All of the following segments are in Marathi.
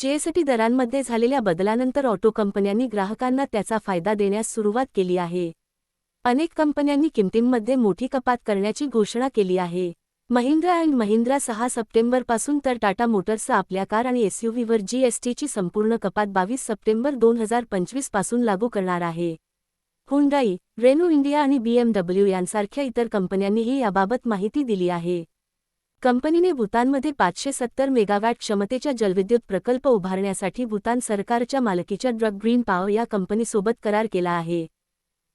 जीएसटी दरांमध्ये झालेल्या बदलानंतर ऑटो कंपन्यांनी ग्राहकांना त्याचा फायदा देण्यास सुरुवात केली आहे. अनेक कंपन्यांनी किमतींमध्ये मोठी कपात करण्याची घोषणा केली आहे. महिंद्रा अँड महिंद्रा सहा सप्टेंबरपासून तर टाटा मोटर्सचा आपल्या कार आणि एसयूव्हीवर जीएसटीची संपूर्ण कपात बावीस सप्टेंबर दोन हजार पंचवीसपासून लागू करणार आहे. हुंडाई रेनो इंडिया आणि बीएमडब्ल्यू यांसारख्या इतर कंपन्यांनीही याबाबत माहिती दिली आहे. कंपनीने भूतानमध्ये पाचशे सत्तर मेगावॅट क्षमतेच्या जलविद्युत प्रकल्प उभारण्यासाठी भूतान सरकारच्या मालकीच्या ड्रग ग्रीन पावर या कंपनीसोबत करार केला आहे.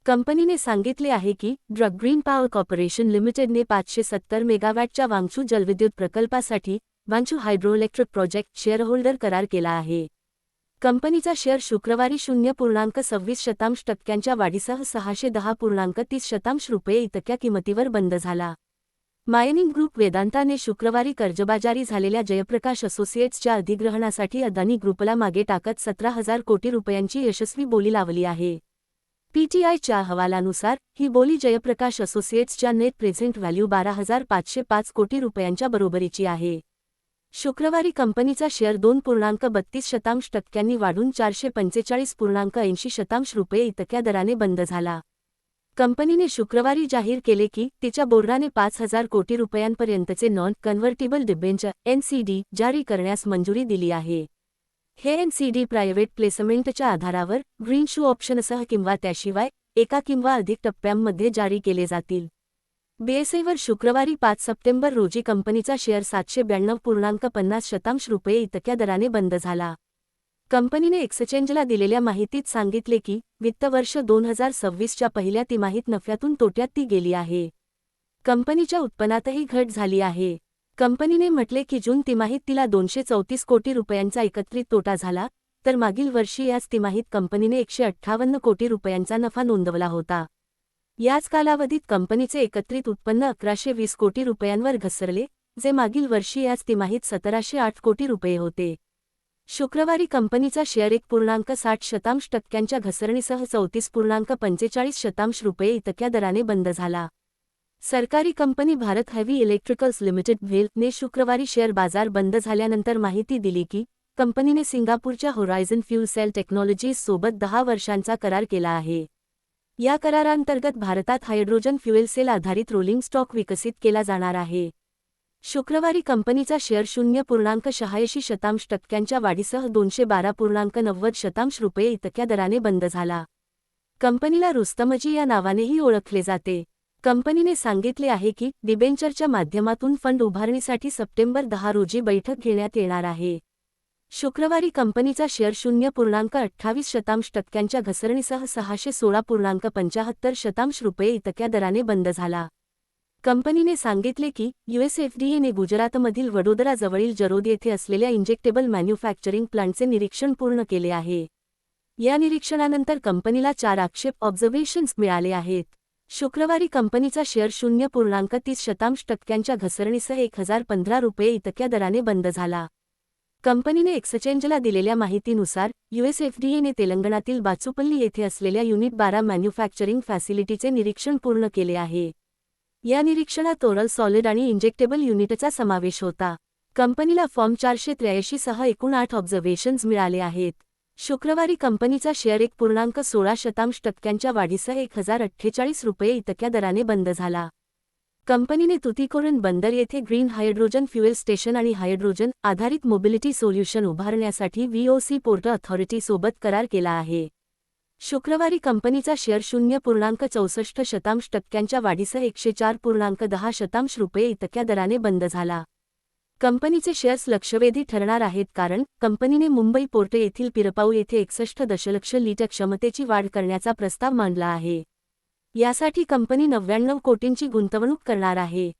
कंपनीने सांगितले आहे की ड्रग ग्रीन पॉवर कॉर्पोरेशन लिमिटेडने पाचशे सत्तर मेगावॅटच्या वांगचू जलविद्युत प्रकल्पासाठी वांचू हायड्रोइलेक्ट्रिक प्रोजेक्ट शेअरहोल्डर करार केला आहे. कंपनीचा शेअर शुक्रवारी शून्य पूर्णांक सव्वीस शतांश टक्क्यांच्या वाढीसह सहाशे दहा पूर्णांक तीस शतांश रुपये इतक्या किमतीवर बंद झाला. मायनिंग ग्रुप वेदांताने शुक्रवारी कर्जबाजारी झालेल्या जयप्रकाश असोसिएट्सच्या अधिग्रहणासाठी अदानी ग्रुपला मागे टाकत सतरा हजार कोटी रुपयांची यशस्वी बोली लावली आहे. पीटीआयच्या अहवालानुसार ही बोली जयप्रकाश असोसिएट्सच्या नेट प्रेझेंट व्हॅल्यू बारा हजार पाचशे पाच कोटी रुपयांच्या बरोबरीची आहे. शुक्रवारी कंपनीचा शेअर दोन पूर्णांक बत्तीस शतांश टक्क्यांनी वाढून चारशे पंचेचाळीस पूर्णांक ऐंशी शतांश रुपये इतक्या दराने बंद झाला. कंपनीने शुक्रवारी जाहीर केले की तिच्या बोर्डाने पाच हजार कोटी रुपयांपर्यंतचे नॉन कन्व्हर्टिबल डिबेंचर एनसीडी जारी करण्यास मंजुरी दिली आहे. हे एनसीडी प्रायव्हेट प्लेसमेंटच्या आधारावर ग्रीन शू ऑप्शनसह किंवा त्याशिवाय एका किंवा अधिक टप्प्यांमध्ये जारी केले जातील. बीएसएवर शुक्रवारी पाच सप्टेंबर रोजी कंपनीचा शेअर सातशे ब्याण्णव पूर्णांक पन्नास शतांश रुपये इतक्या दराने बंद झाला. कंपनीने एक्सचेंजला दिलेल्या माहितीत सांगितले की वित्त वर्ष दोन हजार सव्वीसच्या पहिल्या तिमाहीत नफ्यातून तोट्यात ती गेली आहे. कंपनीच्या उत्पन्नातही घट झाली आहे. कंपनीने म्हटले की जून तिमाहीत तिला दोनशे चौतीस कोटी रुपयांचा एकत्रित तोटा झाला तर मागील वर्षी याच तिमाहीत कंपनीने एकशे अठ्ठावन्न कोटी रुपयांचा नफा नोंदवला होता. याच कालावधीत कंपनीचे एकत्रित उत्पन्न अकराशे वीस कोटी रुपयांवर घसरले जे मागील वर्षी याच तिमाहीत सतराशे आठ कोटी रुपये होते. शुक्रवारी कंपनीचा शेअर एक पूर्णांक साठ शतांश टक्क्यांच्या घसरणीसह चौतीस पूर्णांक पंचेचाळीस शतांश रुपये इतक्या दराने बंद झाला. सरकारी company Bharat heavy electricals limited whale शुक्रवारी शेअर बाजार बंद झाल्यानंतर माहिती दिली की कंपनीने सिंगापूरच्या होरायझन फ्यूल सेल टेक्नॉलॉजीज सोबत दहा वर्षांचा करार केला आहे. या करारांतर्गत भारतात हायड्रोजन फ्युएल सेल आधारित रोलिंग स्टॉक विकसित केला जाणार आहे. शुक्रवारी कंपनीचा शेअर शून्य पूर्णांक शहाऐंशी शतांश टक्क्यांच्या वाढीसह दोनशे बारा पूर्णांक नव्वद शतांश रुपये इतक्या दराने बंद झाला. कंपनीला रुस्तमजी या नावानेही ओळखले जाते. कंपनीने सांगितले आहे की डिबेंचरच्या माध्यमातून फंड उभारणीसाठी सप्टेंबर दहा रोजी बैठक घेण्यात येणार आहे. शुक्रवारी कंपनीचा शेअर शून्य पूर्णांक अठ्ठावीस शतांश टक्क्यांच्या घसरणीसह सहाशे सोळा पूर्णांक पंचाहत्तर शतांश रुपये इतक्या दराने बंद झाला. कंपनीने सांगितले की यूएसएफडीएने गुजरातमधील वडोदराजवळील जरोद येथे असलेल्या इंजेक्टेबल मॅन्युफॅक्चरिंग प्लांटचे निरीक्षण पूर्ण केले आहे. या निरीक्षणानंतर कंपनीला चार आक्षेप ऑब्झर्वेशन्स मिळाले आहेत. शुक्रवारी कंपनीचा शेअर शून्य पूर्णांक तीस शतांश टक्क्यांच्या घसरणीसह एक हजार पंधरा रुपये इतक्या दराने बंद झाला. कंपनीने एक्सचेंजला दिलेल्या माहितीनुसार यूएसएफडीएने तेलंगणातील बाचुपल्ली येथे असलेल्या युनिट बारा मॅन्युफॅक्चरिंग फॅसिलिटीचे निरीक्षण पूर्ण केले आहे. या निरीक्षणात ओरल सॉलिड आणि इंजेक्टेबल युनिटचा समावेश होता. कंपनीला फॉर्म चारशे त्र्याऐंशी सह एकूण आठ ऑब्झर्वेशन्स मिळाले आहेत. शुक्रवारी कंपनीचा शेअर एक पूर्णांक सोळा शतांश टक्क्यांच्या वाढीसह एक हजार अठ्ठेचाळीस रुपये इतक्या दराने बंद झाला. कंपनीने तुतीकोरन बंदर येथे ग्रीन हायड्रोजन फ्युएल स्टेशन आणि हायड्रोजन आधारित मोबिलिटी सोल्युशन उभारण्यासाठी व्हीओसी पोर्ट अथॉरिटीसोबत करार केला आहे. शुक्रवारी कंपनीचा शेअर शून्य पूर्णांक चौसष्ट शतांश टक्क्यांच्या वाढीसह एकशे चार पूर्णांक दहा शतांश रुपये इतक्या दराने बंद झाला. कंपनीचे शेअर्स लक्षवेधी ठरणार आहेत कारण कंपनीने मुंबई पोर्ट येथील पिरपाऊ येथे एकसष्ट दशलक्ष लिटर क्षमतेची वाढ करण्याचा प्रस्ताव मांडला आहे. यासाठी कंपनी नव्याण्णव कोटींची गुंतवणूक करणार आहे.